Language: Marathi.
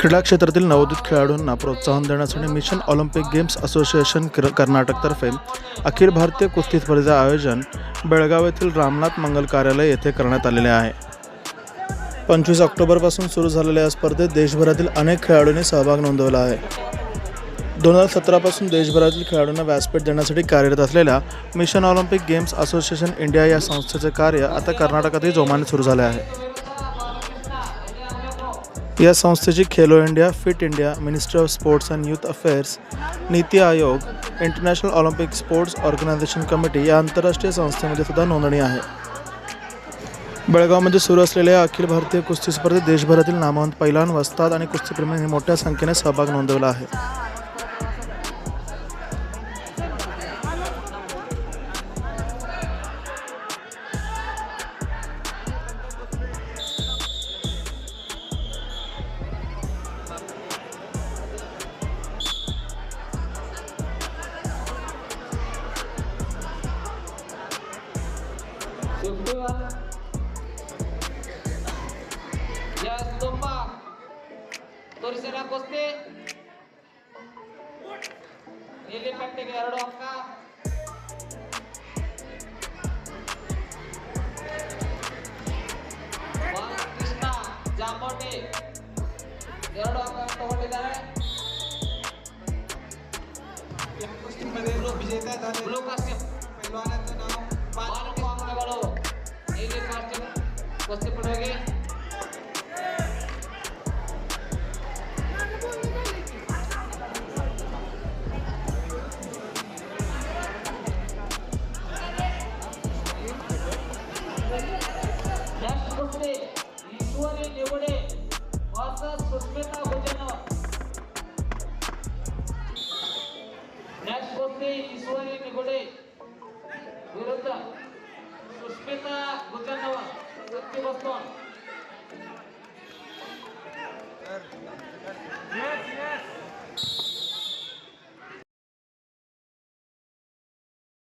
क्रीडा क्षेत्रातील नवोदित खेळाडूंना प्रोत्साहन देण्यासाठी मिशन ऑलिम्पिक गेम्स असोसिएशन कर्नाटकतर्फे अखिल भारतीय कुस्ती स्पर्धेचे आयोजन बेळगाव येथील रामनाथ मंगल कार्यालय येथे करण्यात आलेले आहे. पंचवीस ऑक्टोबरपासून सुरू झालेल्या या स्पर्धेत देशभरातील अनेक खेळाडूंनी सहभाग नोंदवला आहे. दोन हजार सतरापासून देशभरातील खेळाडूंना व्यासपीठ देण्यासाठी कार्यरत असलेल्या mission Olympic games association India या संस्थेचे कार्य आता कर्नाटकातही जोमाने सुरू झाले आहे. या संस्थेची Khelo India fit India ministry of sports and youth affairs NITI Aayog international Olympic sports organisation committee या आंतरराष्ट्रीय संस्थेमध्ये सुद्धा नोंदणी आहे. बेळगावमध्ये सुरू असलेल्या अखिल भारतीय कुस्ती स्पर्धेत देशभरातील नामवंत पैलवान वस्ताद आणि कुस्तीप्रेमींनी मोठ्या संख्येने सहभाग नोंदवला आहे. ಫಿಫ್ಟಿ ಎಸ್ ತುಂಬ ತೋರಿಸಿರ ಕುಸ್ತಿ ನೀಲಿ ಪಟ್ಟಿಗೆ ಎರಡು ಅಂಕ ಬಾಲಕೃಷ್ಣ ಜಾಂಬೋಟಿ ಎರಡು ಅಂಕ ತಗೊಂಡಿದ್ದಾರೆ या कुस्तीमध्ये जो विजेता झाले ಬ್ಲೂ ಕಾಸ್ಟ್ಯೂಮ್ पैलवानाचं नाव वस्ते पडोगे निवडे वासद सुस्मिता भोजन. नेक्स्ट कोणते ईश्वरी निगोडे विरुद्ध सुस्मिता Sebastião.